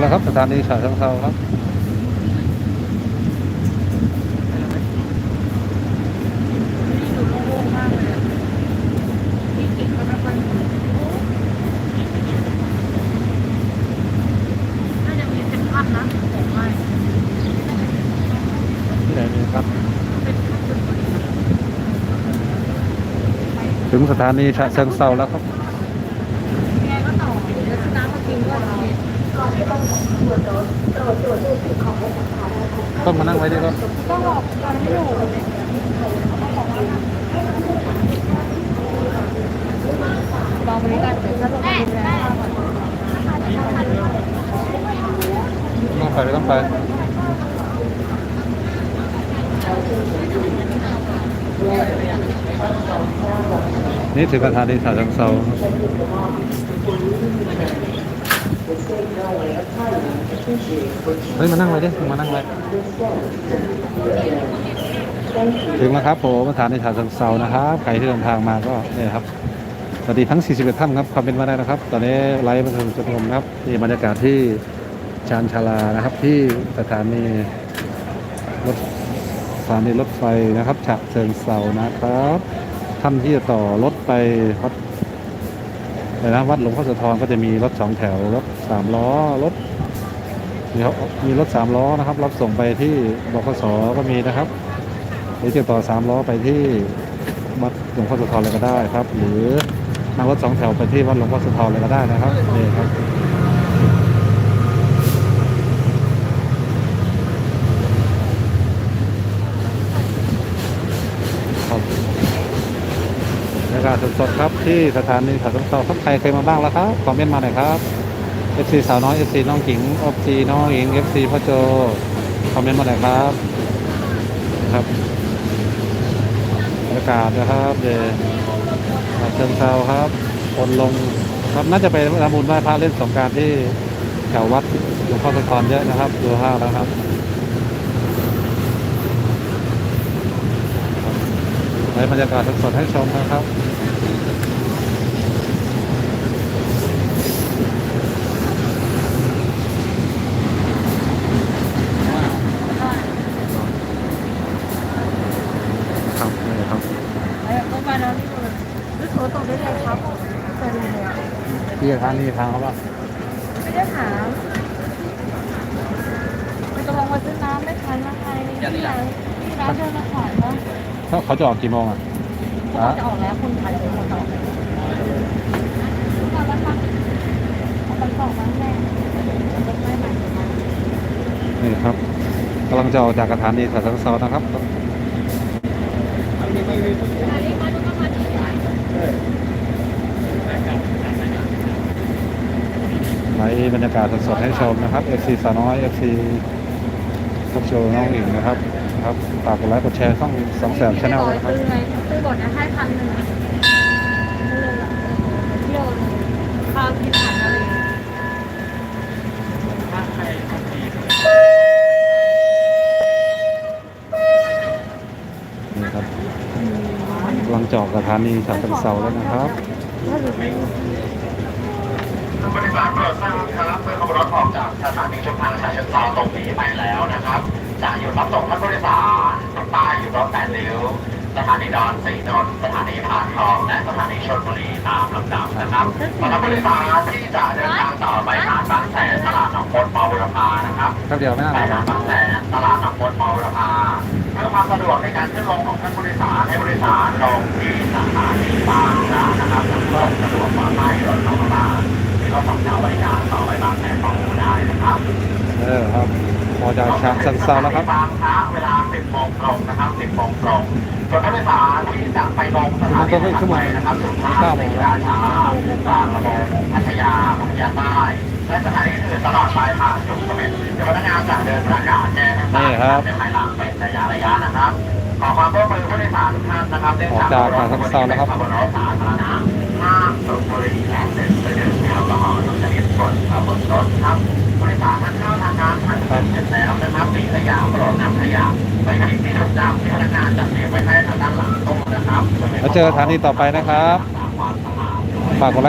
แล้วครับสถานีฉะเชิงเทราครับดูโล่งๆมากเลยอะที่กินก็ไม่ค่อยมีน่าจะมีเป็นพันนะแต่ไม่ที่ไหนนี่ครับเป็นพันเป็นคนเดียวถึงสถานีฉะเชิงเทราแล้วครับ ยังไงก็ต่อเดี๋ยวซื้อน้ำมากินด้วยเราเนี่ย ต้องมานั่งไว้ด้วยครับก็บอกตอนที่อยู่เนี่ยลองบริการเสร็จถ้าลงมาดูแลก่อนต้องไปไม่ต้องไปนี่ถึงสถานีฉะเชิงเทรา เฮ้ยมานั่งไว้ดิมานั่งไว้ถึงแล้วครับผมสถานีฉะเชิงเทรานะครับใครที่เดินทางมาก็เนี่ยครับสวัสดีทั้ง 41 ท่านครับคอมเมนต์มาได้นะครับ ตอนนี้ไลฟ์มาถึงจุดชมครับนี่บรรยากาศที่ชานชาลานะครับ ที่สถานีรถสถานีรถไฟนะครับฉะเชิงเทรานะครับท่านที่จะต่อรถไปวัด อะไรนะวัดหลวงพ่อสะทอนก็จะมีรถสองแถวรถสามล้อรถมีครับมีรถสามล้อนะครับ รับส่งไปที่บขสก็มีนะครับ หรือจะต่อสามล้อไปที่วัดหลวงพ่อสะทอนเลยก็ได้ครับ หรือนั่งรถสองแถวไปที่วัดหลวงพ่อสะทอนเลยก็ได้นะครับนี่ครับบรรยากาศสดๆครับที่สถานีขาวสงเตาครับใครเคยมาบ้างแล้วครับคอมเมนต์มาหน่อยครับ FC สาวน้อย FC น้องหญิง FC น้องหญิง FC พ่อโจคอมเมนต์มาหน่อยครับครับบรรยากาศนะครับเดเชิงเทราครับคนลงครับน่าจะไปทำบุญไหว้พระเล่นสงการที่แถววัดหลวงพ่อสะทอนเยอะนะครับดูภาแล้วครับในบรรยากาศสดๆให้ชมนะครับนี่ครับ เอ้ยเข้ามาแล้วนี่เลย ซื้อโถตรงได้เลยครับเคยดูเลยอะพี่ทางนี่ทางเขาป่ะไม่ได้ถามมันกำลังมาซื้อน้ำไม่ทันนะใครที่ร้านที่ร้านเดินมาขายเนาะเขาเขาจะออกกี่โมงอะเขาบอกจะออกแล้วคนขายจะหมดออกแล้วเอาแล้วค่ะเอาไปสองวันแรกรถไม่ใหม่มานี่ครับกำลังจะออกจากสถานีสาธารณสุขนะครับ ไลฟ์บรรยากาศสดๆให้ชมนะครับ FC สาวน้อย FC พวกโชว์น้องอิงนะครับนะครับฝากกดไลค์กดแชร์ช่องสองแสนชาแนลด้วยนะครับซื้อไหมซื้อก่อนนะให้พันหนึ่งเที่ยวข้าวกินะไร นี่ครับกำลัง จอกสถานีฉะเชิงเทราแล้วนะครับบริษัทโปรดทราบครับเมื่อขบวนรถออกจากสถานีชุมทางฉะเชิงเทราตรงนี้ไปแล้วนะครับจะหยุดรับส่งท่านผู้โดยสารป้ายอยู่รถแปดริ้วสถานีดอนสีนนท์สถานีพานทองและสถานีชลบุรีตามลำดับนะครับสำหรับผู้โดยสารที่จะเดินทางต่อไปหาดบางแสนตลาดหนองมดมอบุรพานะครับครับเดี๋ยวไม่น่าไปหาดบางแสนตลาดหนองมดมอ ความสะดวกในการขึ้นลงของท่านผู้โดยสารให้ผู้โดยสารลงที่สถานีบางนานะครับเพื่อสะดวกปลอดภัยรถเของเรามีรถสองแถวบริการต่อไปบางแสนของได้นะครับเออครับพอจะชิงเทราแล้วครับบางพระเวลา10โมงตรงนะครับ10โมงตรงส่วนผู้โดยสารที่จะไปลงสถานีถัดไปนะครับสุนทรศรีราชาบางละมุงพัทยาพัทยาใต้ และสถานีอื่นตลอดปลายทางจุดสม็ดเจ้าพนักงานจะเดินประกาศแจ้งให้ทราบในภายหลังเป็นระยะระยะนะครับ ขอความร่วมมือผู้โดยสารทุกท่านนะครับเนื่องจากรถขบวนนี้เป็นขบวนรถสาธารณะห้ามสูบบุหรี่และเสพติดแอลกอฮอล์ทุกชนิดบนขบวนรถครับผู้โดยสารท่านเข้าทางการผ่านเสร็จแล้วนะครับมีขยะโปรดนำขยะไปทิ้งที่ถุงดำที่พนักงานจัดเก็บไว้ให้ทางด้านหลังตู้นะครับแล้วเจอสถานีต่อไปนะครับฝากกดไลค์